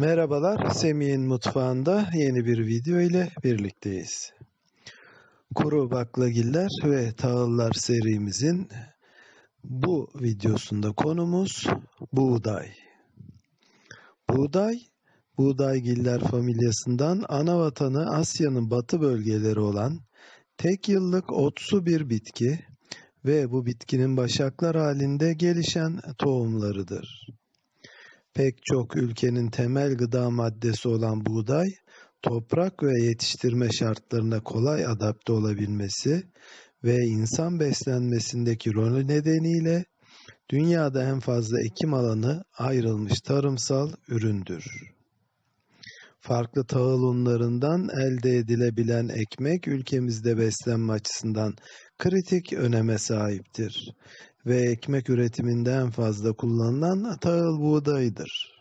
Merhabalar, Semih'in mutfağında yeni bir video ile birlikteyiz. Kuru baklagiller ve tahıllar serimizin bu videosunda konumuz buğday. Buğday, buğdaygiller familyasından ana vatanı Asya'nın batı bölgeleri olan tek yıllık otsu bir bitki ve bu bitkinin başaklar halinde gelişen tohumlarıdır. Pek çok ülkenin temel gıda maddesi olan buğday, toprak ve yetiştirme şartlarına kolay adapte olabilmesi ve insan beslenmesindeki rolü nedeniyle dünyada en fazla ekim alanı ayrılmış tarımsal üründür. Farklı tahıl unlarından elde edilebilen ekmek ülkemizde beslenme açısından kritik öneme sahiptir ve ekmek üretiminde en fazla kullanılan tahıl buğdayıdır.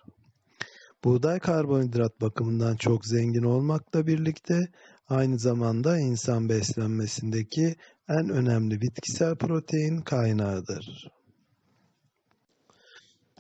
Buğday karbonhidrat bakımından çok zengin olmakla birlikte aynı zamanda insan beslenmesindeki en önemli bitkisel protein kaynağıdır.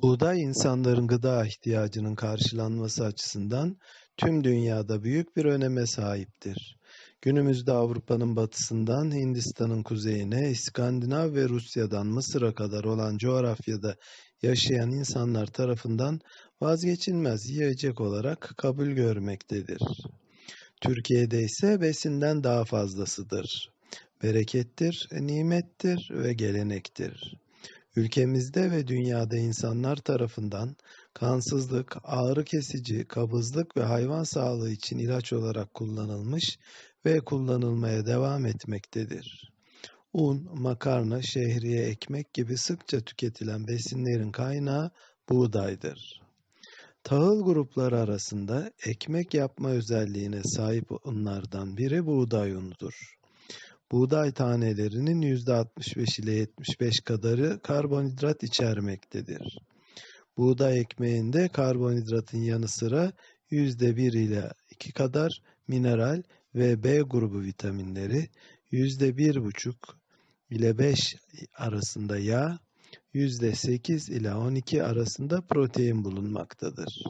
Buğday insanların gıda ihtiyacının karşılanması açısından tüm dünyada büyük bir öneme sahiptir. Günümüzde Avrupa'nın batısından Hindistan'ın kuzeyine, İskandinav ve Rusya'dan Mısır'a kadar olan coğrafyada yaşayan insanlar tarafından vazgeçilmez yiyecek olarak kabul görmektedir. Türkiye'de ise besinden daha fazlasıdır. Berekettir, nimettir ve gelenektir. Ülkemizde ve dünyada insanlar tarafından kansızlık, ağrı kesici, kabızlık ve hayvan sağlığı için ilaç olarak kullanılmış ve kullanılmaya devam etmektedir. Un, makarna, şehriye, ekmek gibi sıkça tüketilen besinlerin kaynağı buğdaydır. Tahıl grupları arasında ekmek yapma özelliğine sahip unlardan biri buğday unudur. Buğday tanelerinin %65 ile 75 kadarı karbonhidrat içermektedir. Buğday ekmeğinde karbonhidratın yanı sıra %1 ile 2 kadar mineral ve B grubu vitaminleri, %1,5 ile 5 arasında yağ, %8 ile 12 arasında protein bulunmaktadır.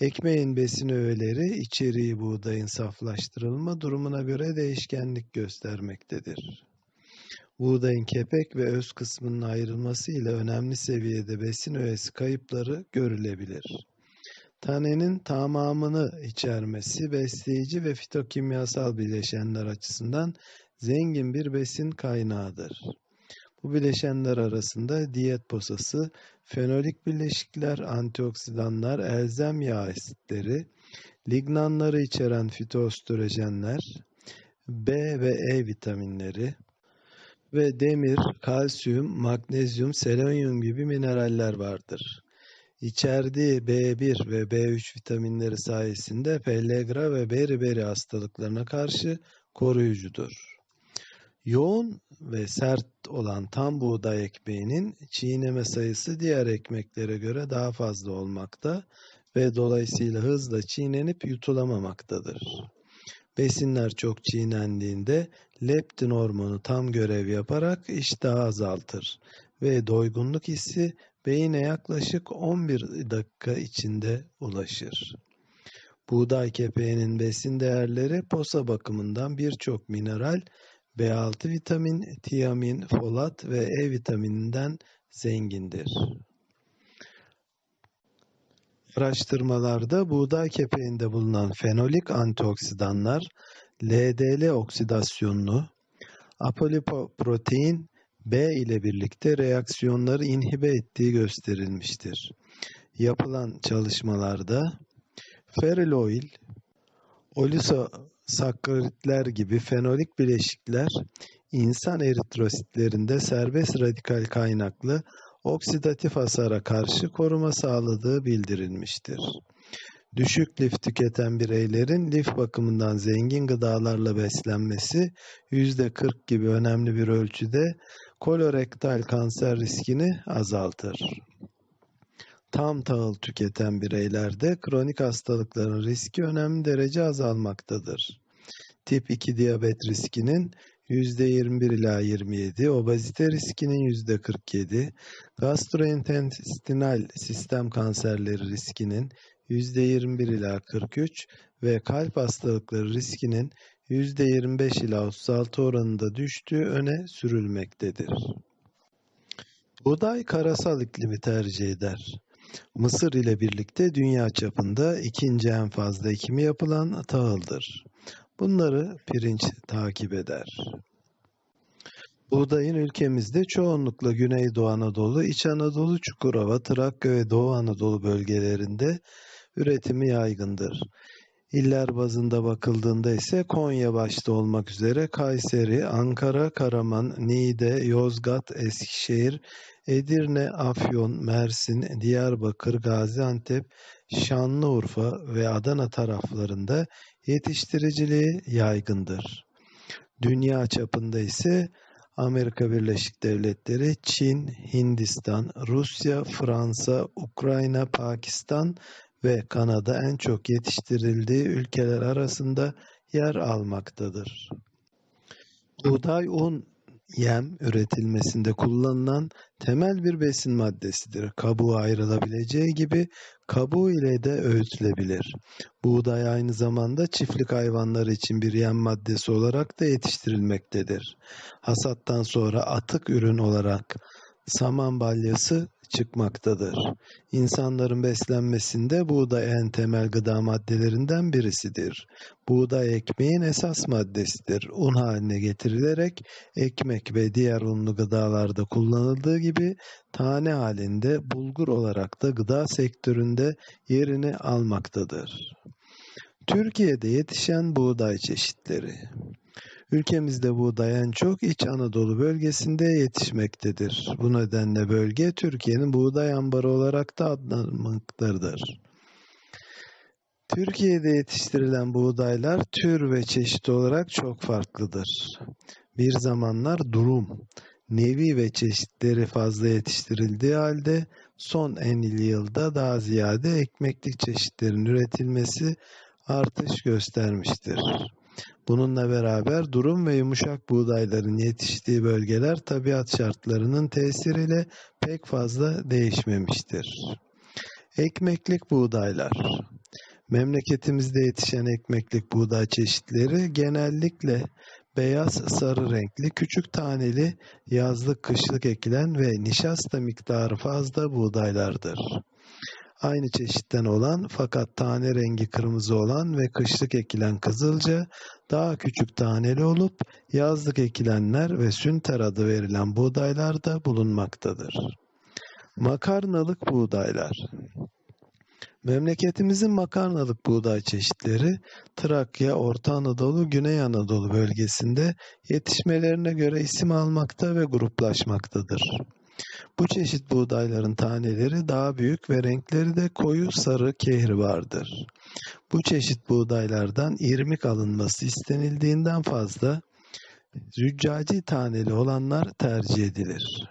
Ekmeğin besin öğeleri içeriği buğdayın saflaştırılma durumuna göre değişkenlik göstermektedir. Buğdayın kepek ve öz kısmının ayrılması ile önemli seviyede besin öğesi kayıpları görülebilir. Tanenin tamamını içermesi besleyici ve fitokimyasal bileşenler açısından zengin bir besin kaynağıdır. Bu bileşenler arasında diyet posası, fenolik bileşikler, antioksidanlar, elzem yağ asitleri, lignanları içeren fitoöstrojenler, B ve E vitaminleri ve demir, kalsiyum, magnezyum, selenyum gibi mineraller vardır. İçerdiği B1 ve B3 vitaminleri sayesinde pellagra ve beriberi hastalıklarına karşı koruyucudur. Yoğun ve sert olan tam buğday ekmeğinin çiğneme sayısı diğer ekmeklere göre daha fazla olmakta ve dolayısıyla hızla çiğnenip yutulamamaktadır. Besinler çok çiğnendiğinde leptin hormonu tam görev yaparak iştahı azaltır ve doygunluk hissi beyine yaklaşık 11 dakika içinde ulaşır. Buğday kepeğinin besin değerleri posa bakımından birçok mineral, B6 vitamin, tiamin, folat ve E vitamininden zengindir. Araştırmalarda buğday kepeğinde bulunan fenolik antioksidanlar LDL oksidasyonunu, apolipoprotein B ile birlikte reaksiyonları inhibe ettiği gösterilmiştir. Yapılan çalışmalarda feril oil, olisosakkaritler gibi fenolik bileşikler insan eritrositlerinde serbest radikal kaynaklı oksidatif hasara karşı koruma sağladığı bildirilmiştir. Düşük lif tüketen bireylerin lif bakımından zengin gıdalarla beslenmesi %40 gibi önemli bir ölçüde kolorektal kanser riskini azaltır. Tam tahıl tüketen bireylerde kronik hastalıkların riski önemli derece azalmaktadır. Tip 2 diyabet riskinin %21 ila 27, obezite riskinin %47, gastrointestinal sistem kanserleri riskinin %21 ila 43 ve kalp hastalıkları riskinin %25 ila 36 oranında düştüğü öne sürülmektedir. Buğday karasal iklimi tercih eder. Mısır ile birlikte dünya çapında ikinci en fazla ekimi yapılan tahıldır. Bunları pirinç takip eder. Buğdayın ülkemizde çoğunlukla Güneydoğu Anadolu, İç Anadolu, Çukurova, Trakya ve Doğu Anadolu bölgelerinde üretimi yaygındır. İller bazında bakıldığında ise Konya başta olmak üzere Kayseri, Ankara, Karaman, Niğde, Yozgat, Eskişehir, Edirne, Afyon, Mersin, Diyarbakır, Gaziantep, Şanlıurfa ve Adana taraflarında yetiştiriciliği yaygındır. Dünya çapında ise Amerika Birleşik Devletleri, Çin, Hindistan, Rusya, Fransa, Ukrayna, Pakistan ve Kanada en çok yetiştirildiği ülkeler arasında yer almaktadır. Buğday, un, yem üretilmesinde kullanılan temel bir besin maddesidir. Kabuğu ayrılabileceği gibi kabuğu ile de öğütülebilir. Buğday aynı zamanda çiftlik hayvanları için bir yem maddesi olarak da yetiştirilmektedir. Hasattan sonra atık ürün olarak saman balyası çıkmaktadır. İnsanların beslenmesinde buğday en temel gıda maddelerinden birisidir. Buğday ekmeğin esas maddesidir. Un haline getirilerek ekmek ve diğer unlu gıdalarda kullanıldığı gibi tane halinde bulgur olarak da gıda sektöründe yerini almaktadır. Türkiye'de yetişen buğday çeşitleri Ülkemizde buğday en çok İç Anadolu bölgesinde yetişmektedir. Bu nedenle bölge Türkiye'nin buğday ambarı olarak da adlanmaktadır. Türkiye'de yetiştirilen buğdaylar tür ve çeşit olarak çok farklıdır. Bir zamanlar durum, nevi ve çeşitleri fazla yetiştirildiği halde son 50 yılda daha ziyade ekmeklik çeşitlerin üretilmesi artış göstermiştir. Bununla beraber durum ve yumuşak buğdayların yetiştiği bölgeler tabiat şartlarının tesiriyle pek fazla değişmemiştir. Ekmeklik buğdaylar Memleketimizde yetişen ekmeklik buğday çeşitleri genellikle beyaz sarı renkli küçük taneli yazlık kışlık ekilen ve nişasta miktarı fazla buğdaylardır aynı çeşitten olan fakat tane rengi kırmızı olan ve kışlık ekilen kızılca daha küçük taneli olup yazlık ekilenler ve sünter adı verilen buğdaylar da bulunmaktadır. Makarnalık buğdaylar Memleketimizin makarnalık buğday çeşitleri Trakya, Orta Anadolu, Güney Anadolu bölgesinde yetişmelerine göre isim almakta ve gruplaşmaktadır. Bu çeşit buğdayların taneleri daha büyük ve renkleri de koyu sarı kehribardır. Bu çeşit buğdaylardan irmik alınması istenildiğinden fazla züccaci taneli olanlar tercih edilir.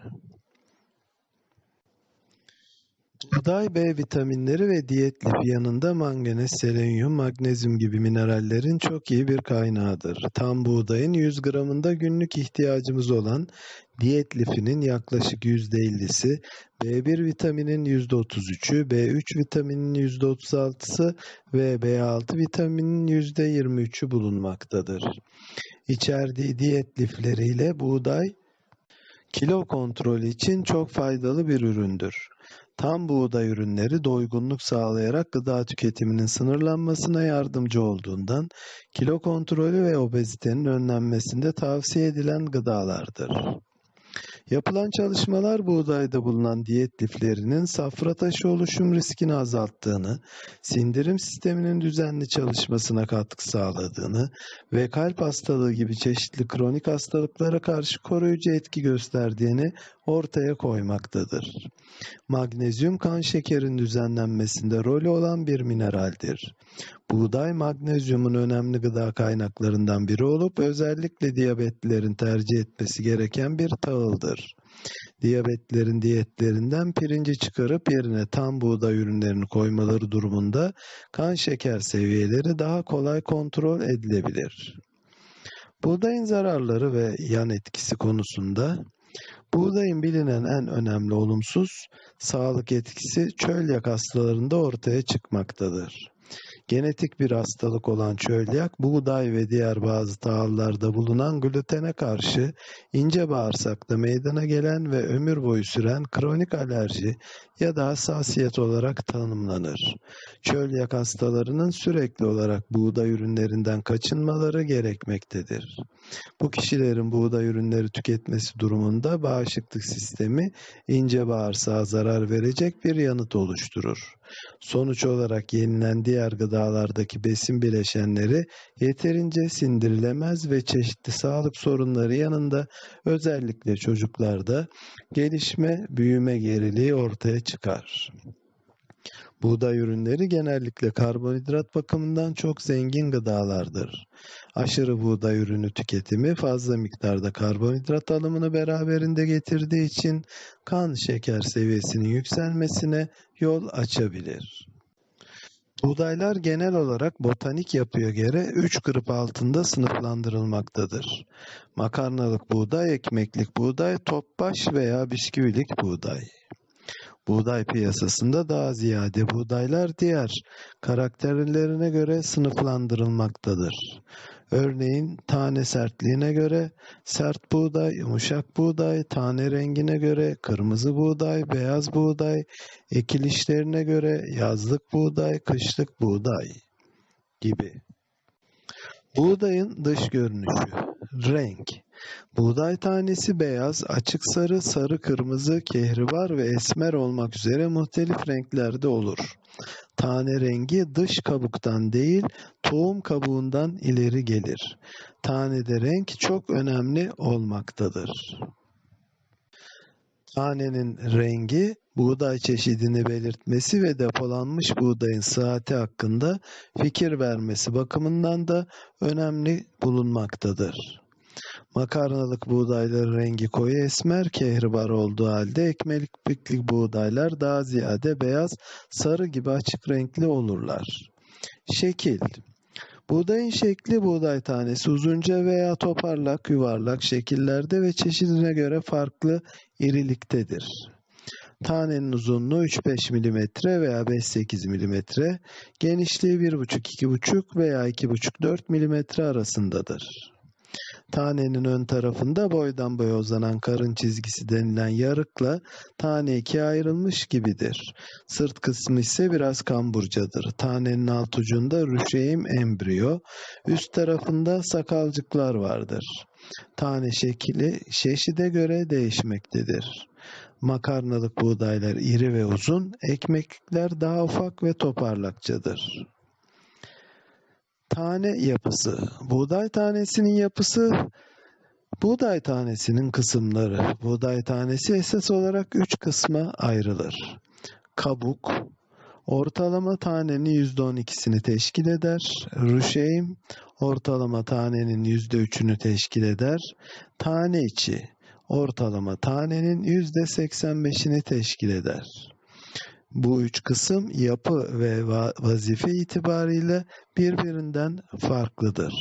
Buğday B vitaminleri ve diyet lifi yanında manganez, selenyum, magnezyum gibi minerallerin çok iyi bir kaynağıdır. Tam buğdayın 100 gramında günlük ihtiyacımız olan diyet lifinin yaklaşık %50'si, B1 vitaminin %33'ü, B3 vitaminin %36'sı ve B6 vitaminin %23'ü bulunmaktadır. İçerdiği diyet lifleriyle buğday kilo kontrolü için çok faydalı bir üründür. Tam buğday ürünleri doygunluk sağlayarak gıda tüketiminin sınırlanmasına yardımcı olduğundan kilo kontrolü ve obezitenin önlenmesinde tavsiye edilen gıdalardır. Yapılan çalışmalar buğdayda bulunan diyet liflerinin safra taşı oluşum riskini azalttığını, sindirim sisteminin düzenli çalışmasına katkı sağladığını ve kalp hastalığı gibi çeşitli kronik hastalıklara karşı koruyucu etki gösterdiğini ortaya koymaktadır. Magnezyum kan şekerinin düzenlenmesinde rolü olan bir mineraldir. Buğday magnezyumun önemli gıda kaynaklarından biri olup özellikle diyabetlilerin tercih etmesi gereken bir tahıldır. Diyabetlerin diyetlerinden pirinci çıkarıp yerine tam buğday ürünlerini koymaları durumunda kan şeker seviyeleri daha kolay kontrol edilebilir. Buğdayın zararları ve yan etkisi konusunda Buğdayın bilinen en önemli olumsuz sağlık etkisi çölyak hastalarında ortaya çıkmaktadır. Genetik bir hastalık olan çölyak, buğday ve diğer bazı tahıllarda bulunan glutene karşı ince bağırsakta meydana gelen ve ömür boyu süren kronik alerji ya da hassasiyet olarak tanımlanır. Çölyak hastalarının sürekli olarak buğday ürünlerinden kaçınmaları gerekmektedir. Bu kişilerin buğday ürünleri tüketmesi durumunda bağışıklık sistemi ince bağırsağa zarar verecek bir yanıt oluşturur. Sonuç olarak yenilen diğer gıdalardaki besin bileşenleri yeterince sindirilemez ve çeşitli sağlık sorunları yanında özellikle çocuklarda gelişme, büyüme geriliği ortaya çıkar. Buğday ürünleri genellikle karbonhidrat bakımından çok zengin gıdalardır. Aşırı buğday ürünü tüketimi fazla miktarda karbonhidrat alımını beraberinde getirdiği için kan şeker seviyesinin yükselmesine yol açabilir. Buğdaylar genel olarak botanik yapıya göre 3 grup altında sınıflandırılmaktadır. Makarnalık buğday, ekmeklik buğday, topbaş veya bisküvilik buğday. Buğday piyasasında daha ziyade buğdaylar diğer karakterlerine göre sınıflandırılmaktadır. Örneğin tane sertliğine göre sert buğday, yumuşak buğday, tane rengine göre kırmızı buğday, beyaz buğday, ekilişlerine göre yazlık buğday, kışlık buğday gibi. Buğdayın dış görünüşü, renk. Buğday tanesi beyaz, açık sarı, sarı kırmızı, kehribar ve esmer olmak üzere muhtelif renklerde olur. Tane rengi dış kabuktan değil, tohum kabuğundan ileri gelir. Tanede renk çok önemli olmaktadır. Tanenin rengi buğday çeşidini belirtmesi ve depolanmış buğdayın saati hakkında fikir vermesi bakımından da önemli bulunmaktadır. Makarnalık buğdayların rengi koyu esmer, kehribar olduğu halde ekmeklik buğdaylar daha ziyade beyaz, sarı gibi açık renkli olurlar. Şekil Buğdayın şekli buğday tanesi uzunca veya toparlak, yuvarlak şekillerde ve çeşidine göre farklı iriliktedir. Tanenin uzunluğu 3-5 mm veya 5-8 mm, genişliği 1,5-2,5 veya 2,5-4 mm arasındadır. Tanenin ön tarafında boydan boya uzanan karın çizgisi denilen yarıkla tane ikiye ayrılmış gibidir. Sırt kısmı ise biraz kamburcadır. Tanenin alt ucunda rüşeğim embriyo, üst tarafında sakalcıklar vardır. Tane şekli çeşide göre değişmektedir. Makarnalık buğdaylar iri ve uzun, ekmeklikler daha ufak ve toparlakçadır. Tane yapısı. Buğday tanesinin yapısı buğday tanesinin kısımları. Buğday tanesi esas olarak üç kısma ayrılır. Kabuk, ortalama tanenin %12'sini teşkil eder. Rüşeym, ortalama tanenin %3'ünü teşkil eder. Tane içi, ortalama tanenin %85'ini teşkil eder. Bu üç kısım yapı ve vazife itibariyle birbirinden farklıdır.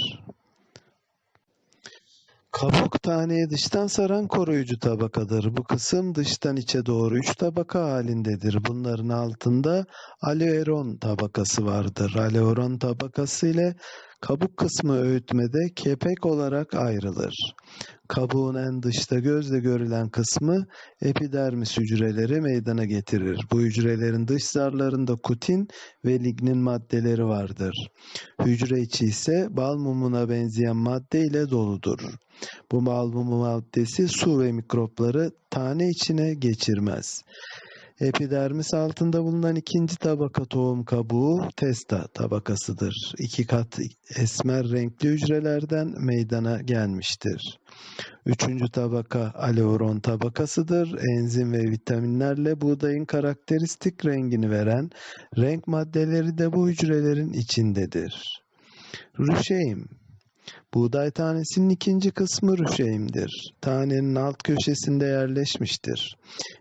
Kabuk taneyi dıştan saran koruyucu tabakadır. Bu kısım dıştan içe doğru üç tabaka halindedir. Bunların altında aleoron tabakası vardır. Aleoron tabakası ile kabuk kısmı öğütmede kepek olarak ayrılır. Kabuğun en dışta gözle görülen kısmı epidermis hücreleri meydana getirir. Bu hücrelerin dış zarlarında kutin ve lignin maddeleri vardır. Hücre içi ise bal mumuna benzeyen madde ile doludur. Bu bal mumu maddesi su ve mikropları tane içine geçirmez. Epidermis altında bulunan ikinci tabaka tohum kabuğu testa tabakasıdır. İki kat esmer renkli hücrelerden meydana gelmiştir. Üçüncü tabaka aleuron tabakasıdır. Enzim ve vitaminlerle buğdayın karakteristik rengini veren renk maddeleri de bu hücrelerin içindedir. Rüşeim Buğday tanesinin ikinci kısmı rüşeimdir. Tanenin alt köşesinde yerleşmiştir.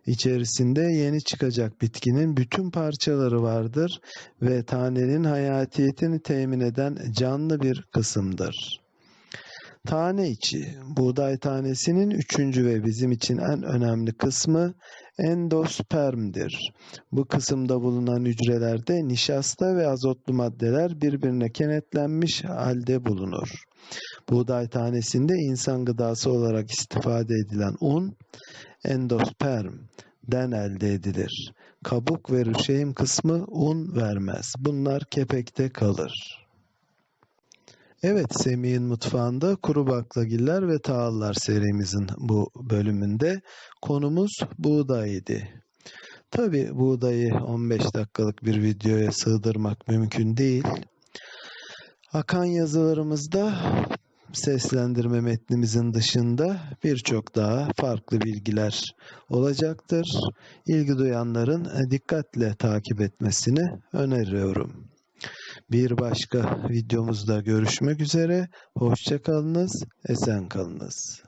İçerisinde yeni çıkacak bitkinin bütün parçaları vardır ve tanenin hayatiyetini temin eden canlı bir kısımdır. Tane içi, buğday tanesinin üçüncü ve bizim için en önemli kısmı endospermdir. Bu kısımda bulunan hücrelerde nişasta ve azotlu maddeler birbirine kenetlenmiş halde bulunur. Buğday tanesinde insan gıdası olarak istifade edilen un, endospermden elde edilir. Kabuk ve rüşeğim kısmı un vermez. Bunlar kepekte kalır. Evet, Semih'in mutfağında kuru baklagiller ve tahıllar serimizin bu bölümünde konumuz buğday. Tabi buğdayı 15 dakikalık bir videoya sığdırmak mümkün değil. Akan yazılarımızda seslendirme metnimizin dışında birçok daha farklı bilgiler olacaktır. İlgi duyanların dikkatle takip etmesini öneriyorum. Bir başka videomuzda görüşmek üzere. Hoşçakalınız, esen kalınız.